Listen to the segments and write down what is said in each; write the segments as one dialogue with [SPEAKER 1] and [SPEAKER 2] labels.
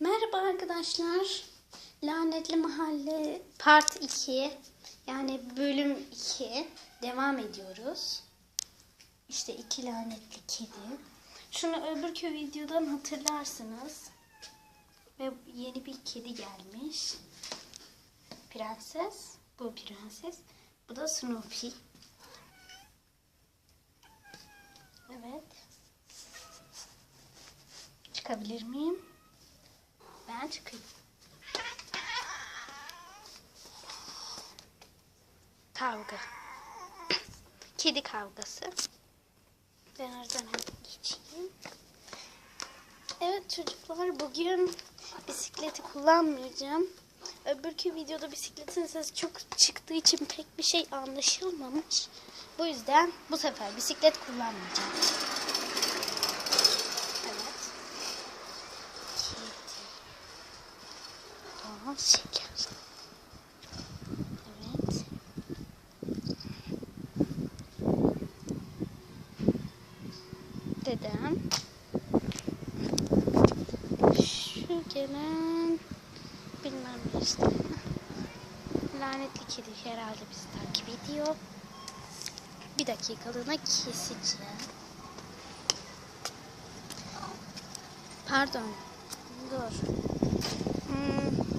[SPEAKER 1] Merhaba arkadaşlar. Lanetli Mahalle Part 2 yani bölüm 2 devam ediyoruz. İşte iki lanetli kedi. Şunu öbürkü videodan hatırlarsınız. Ve yeni bir kedi gelmiş. Prenses. Bu prenses. Bu da Snoopy. Evet. Çıkabilir miyim? Ben çıkayım. Kavga. Kedi kavgası. Ben oradan geçeyim. Evet çocuklar bugün bisikleti kullanmayacağım. Öbürkü videoda bisikletin sesi çok çıktığı için pek bir şey anlaşılmamış. Bu yüzden bu sefer bisiklet kullanmayacağım. Evet. Kedi. Evet. Dedem. Şu gelen bilmem ne işte. Lanetli kedi herhalde bizi takip ediyor. Bir dakikalığına keseceğim. Pardon. Dur. Hmm.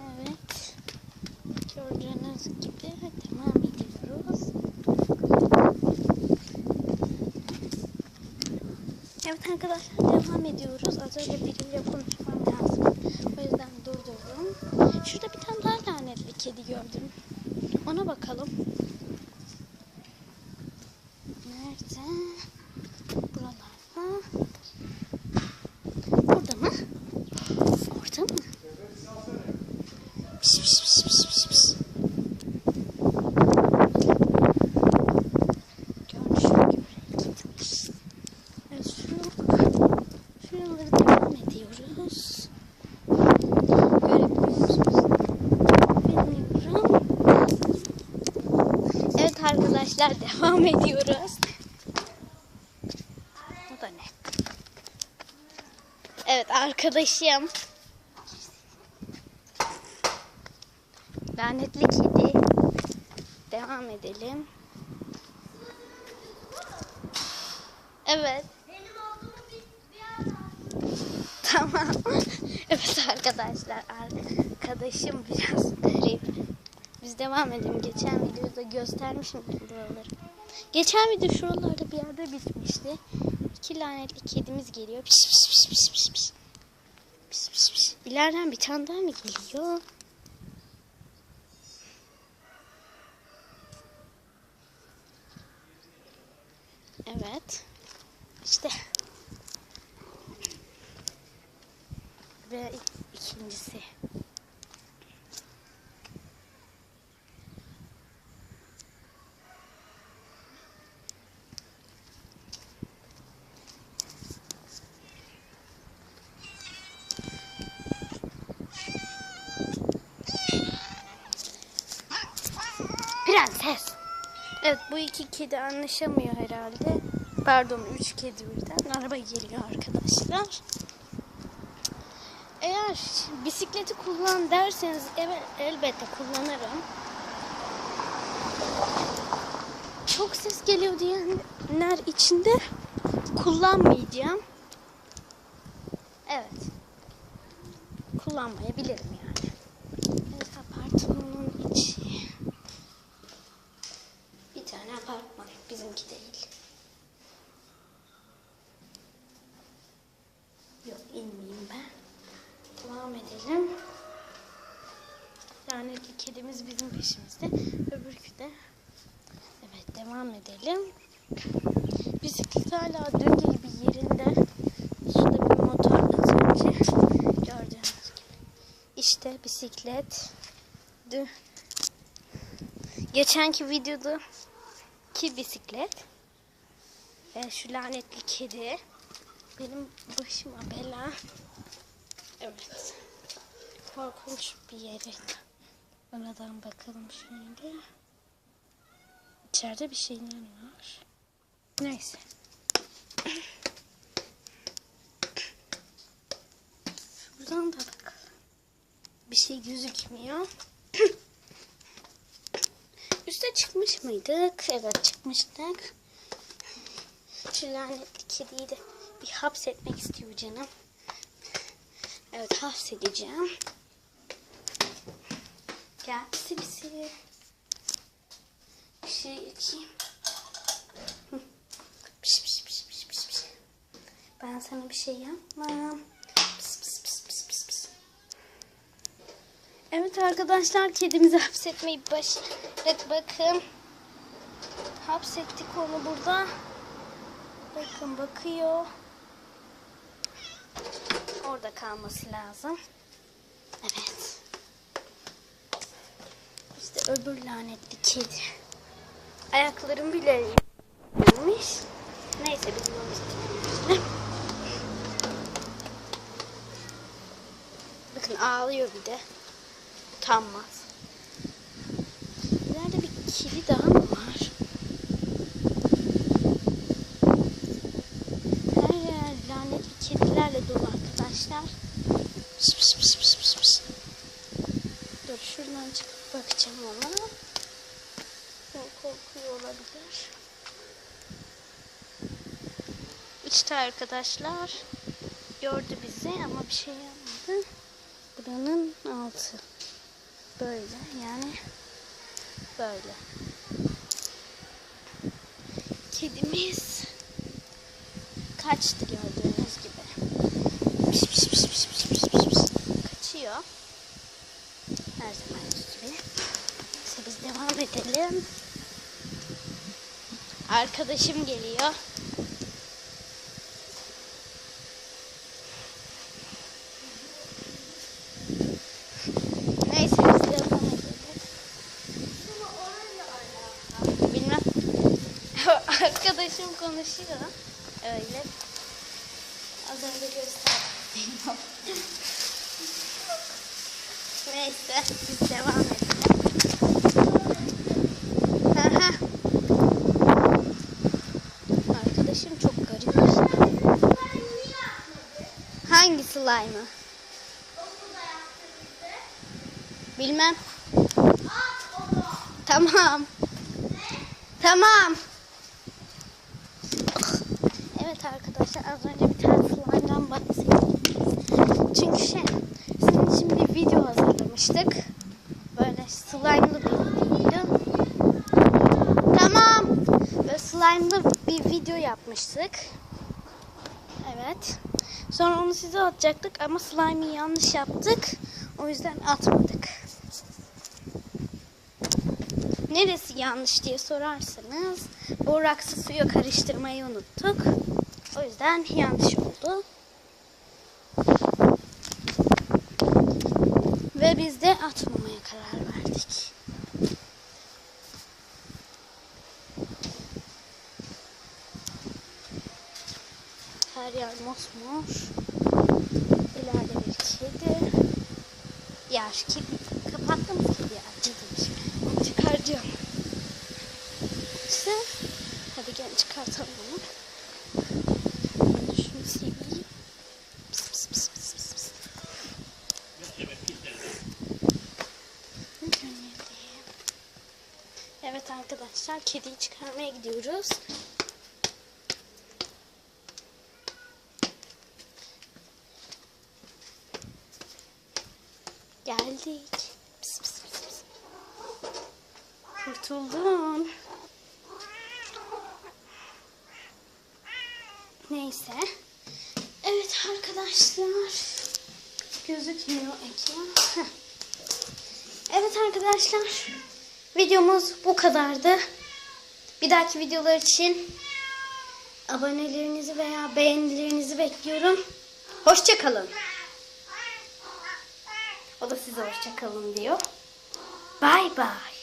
[SPEAKER 1] Evet. Gördüğünüz gibi devam ediyoruz. Evet arkadaşlar devam ediyoruz. Az önce biriyle konuşmam lazım. O yüzden durdurdum. Şurada bir tane daha lanetli kedi gördüm. Ona bakalım. Nerede? Buralarda. Burada mı? Orada mı? Pis pis pis pis pis pis. Görünüşüne göre gitmiş. Evet şunu şuraları devam ediyoruz. Görebiliyor musunuz? Bilmiyorum. Evet arkadaşlar devam ediyoruz. Bu da ne? Evet arkadaşım. Lanetli kedi. Devam edelim. Evet. Tamam. evet arkadaşlar. Arkadaşım biraz garip. Biz devam edelim. Geçen videoda göstermişim buraları. Geçen video şuralarda bir yerde bitmişti. İki lanetli kedimiz geliyor. Pis pis pis pis pis pis. Pis pis pis. İleriden bir tane daha mı geliyor? Evet. İşte. Ve ikincisi. Prenses. Evet bu iki kedi anlaşamıyor herhalde. Pardon üç kedi birden. Araba geliyor arkadaşlar. Eğer bisikleti kullan derseniz evet, elbette kullanırım. Çok ses geliyor diyenler içinde kullanmayacağım. Evet. Kullanmayabilirim yani. Evet apartmanın içi. Bir tane Bizimki değil. Yok inmeyeyim ben. Devam edelim. Lanetli kedimiz bizim peşimizde. Öbürkü de. Evet devam edelim. Bisiklet hala dün gibi yerinde. Şurada bir motor az önce gördüğünüz gibi. İşte bisiklet. Dün geçenki videoda ki bisiklet ve şu lanetli kedi benim başıma bela. Evet. Korkunç bir yere. Oradan bakalım şöyle. İçeride bir şeyler var. Neyse. Şuradan da bakalım. Bir şey gözükmüyor. Üste çıkmış mıydık? Evet çıkmıştık. Şu lanetli kediyi de bir hapsetmek istiyor canım. Evet hapsedeceğim. Gel pisi pisi. Bir şey yakayım. Piş piş piş piş piş. Ben sana bir şey yapmam. Evet arkadaşlar kedimizi hapsetmeyi başladık. Bakın. Hapsettik onu burada. Bakın bakıyor. Orada kalması lazım. Evet. İşte öbür lanetli kedi. Ayaklarım bile yanmış. Neyse bizim onu işte. Bakın ağlıyor bir de. Utanmaz. Nerede bir kedi daha mı var? Her yer lanetli kedilerle dolu arkadaşlar. Pıs pıs pıs pıs pıs pıs. Dur şuradan çıkıp bakacağım ona. O korkuyor olabilir. İşte arkadaşlar gördü bizi ama bir şey yapmadı. Buranın altı. Böyle yani böyle. Kedimiz kaçtı gördüğünüz gibi. Piş piş piş piş piş piş piş piş. Kaçıyor. Her zaman gibi. Neyse biz devam edelim. Arkadaşım geliyor. Neyse biz devam edelim. Bilmem. Arkadaşım konuşuyor. Öyle. Az önce gösterdim. Neyse biz devam edelim. Aha. Arkadaşım çok garip. Hangi slime'ı? Bilmem. Tamam. Tamam. Evet arkadaşlar az önce bir tane slime'dan bahsettik. Çünkü şey sizin için bir video hazırlamıştık. Böyle slime'lı bir video. Tamam. Böyle slime'lı bir video yapmıştık. Evet. Sonra onu size atacaktık ama slime'ı yanlış yaptık. O yüzden atmadık. Neresi yanlış diye sorarsanız boraksı suya karıştırmayı unuttuk. O yüzden yanlış oldu. Ve biz de atmamaya karar verdik. Her yer mosmor. İleride bir kedi. Şu kedi kapattım kedi. Onu çıkaracağım. İşte. Hadi gel çıkartalım onu. Ben de şunu sileyim. Pıs pıs pıs pıs pıs pıs. Evet arkadaşlar kediyi çıkarmaya gidiyoruz. Geldik. Pıs pıs pıs pıs. Kurtuldum. Neyse. Evet arkadaşlar. Gözükmüyor ekran. Evet arkadaşlar. Videomuz bu kadardı. Bir dahaki videolar için abonelerinizi veya beğenilerinizi bekliyorum. Hoşçakalın. O da size hoşçakalın diyor. Bye bye.